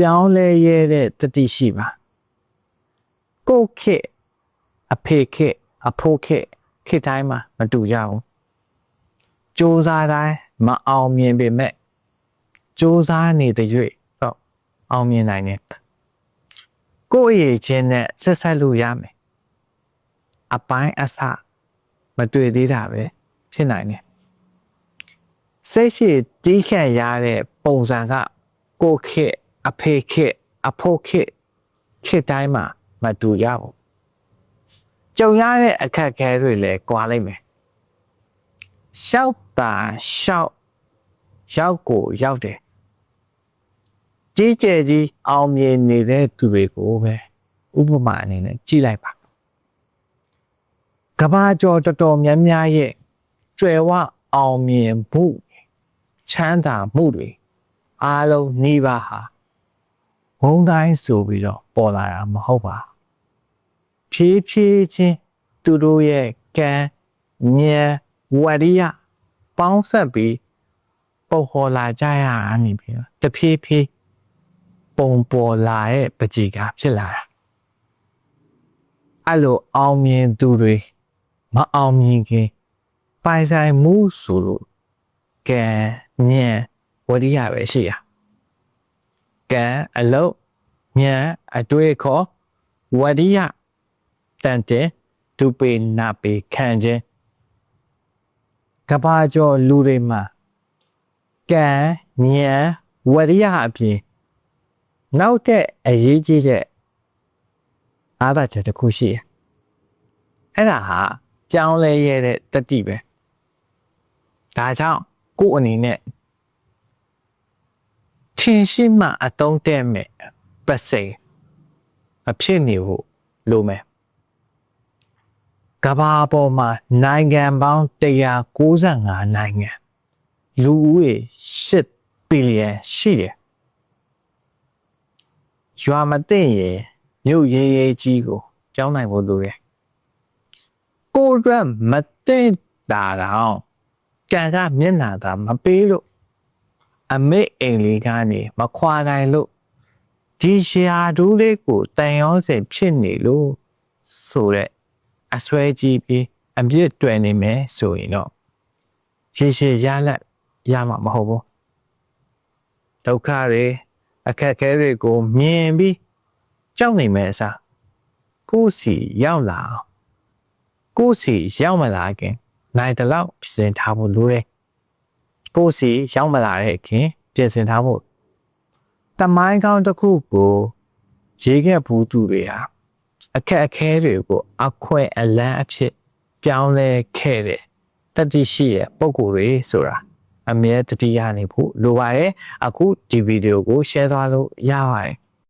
ပြောင်းလဲရတဲ့တတိရှိပါကိုယ့်ခေတ်အဖေခေတ်အဖိုးခေတ်ခေတ်တိုင်းမှာမတူကြဘူးစူးစမ်းတိုင်းမအောင်မြင်ပေမဲ့စူးစမ်းနေတဲ့၍တော့အောင်မြင်နိုင်တယ်ကိုယ့်အရေးချင်းနဲ့ဆက်ဆက်လို့ရမယ်အပိုင်းအစမတွေ့သေးတာပဲဖြစ်နိုင်တယ်စိတ်ရှိတီးခန့်ရတဲ့ပုံစံကကိုယ့်ခေတ် အဖေခေတ်အဖိုးခေတ်ခေတ်တိုင်းမှာမတူရဘူးကြုံရတဲ့အခက်အခဲတွေလည်းကွာလိုက်မယ်ရှောက်တာရှောက်ရောက်ကိုရောက်တယ်ကြီးကျယ်ကြီးအောင်မြင်နေတဲ့သူတွေကိုပဲဥပမာအနေနဲ့ကြည့်လိုက်ပါကဘာကျော်တော်တော်များများရဲ့ကျွယ်ဝအောင်မြင်မှုချမ်းသာမှုတွေအားလုံးနှီးပါဟာဘုံ တိုင်းဆိုပြီးတော့ပေါ်လာတာမဟုတ်ပါဖြည်းဖြည်းချင်းသူတို့ရဲ့ကံဉာဏ်ဝရိယပေါင်းဆက်ပြီးပုံဟောလာကြရတာနေပြီးတော့တဖြည်းဖြည်းပုံပေါ်လာရဲ့ပကြီးကဖြစ်လာတာအဲ့လိုအောင်မြင်သူတွေမအောင်မြင်ခင်ပိုင်ဆိုင်မှုဆိုလို့ကံဉာဏ်ဝရိယပဲရှိရ ကံအလုံးဉာဏ်အတွေ့အခေါ်ဝရိယတန်တဲ့ဒုပေနာပေခံခြင်းကဘာကျော်လူတွေမှာကံဉာဏ်ဝရိယအပြင်နောက်တဲ့အရေးကြီးတဲ့အားသာချက်တစ်ခုရှိရအဲ့ဒါဟာကြောင်းလဲရတဲ့တတိပဲဒါကြောင့်ကို့အနေနဲ့ ထင်ရှိမှအတုံးတဲ့မဲ့ပတ်စိန်မဖြစ်နေဖို့လိုမယ်ကဘာပေါ်မှာနိုင်ငံပေါင်း195နိုင်ငံလူဦးရေ8ဘီလီယံရှိတယ်ရွာမသိရင်မြို့ရေးရေးကြီးကိုကြောင်းနိုင်ဖို့လိုတယ်ကိုယ်အတွက်မသိတာတော့ကံကမျက်နှာသာမပေးလို့ အမေအိမ်လေးကနေမခွာနိုင်လို့ဒီရှာဒူးလေးကိုတန်ရောစင်ဖြစ်နေလို့ဆိုတဲ့အဆွဲကြီးပြီးအပြစ်တွယ်နေမယ်ဆိုရင်တော့ရေရှည်ရလက်ရမှာမဟုတ်ဘူးဒုက္ခတွေအခက်အခဲတွေကိုမြင်ပြီးကြောက်နေမယ်အစားကိုယ်စီရောက်လာအောင်ကိုယ်စီရောက်မလာခင်နိုင်တလောက်ပြင်ဆင်ထားဖို့လိုတယ် ကိုယ်စီရောက်မလာတဲ့ခင်ပြင်ဆင်ထားဖို့တမိုင်းကောင်းတစ်ခုကိုရေးခဲ့ဘူးသူတွေဟာအခက်အခဲတွေကိုအခွင့်အလန်းအဖြစ် ပြောင်းလဲခဲ့တဲ့တတိရှိရဲ့ပုံကိုယ်တွေဆိုတာအမြဲတတိယနေဖို့လိုပါတယ်အခုဒီဗီဒီယိုကို share သွားလို့ရပါတယ်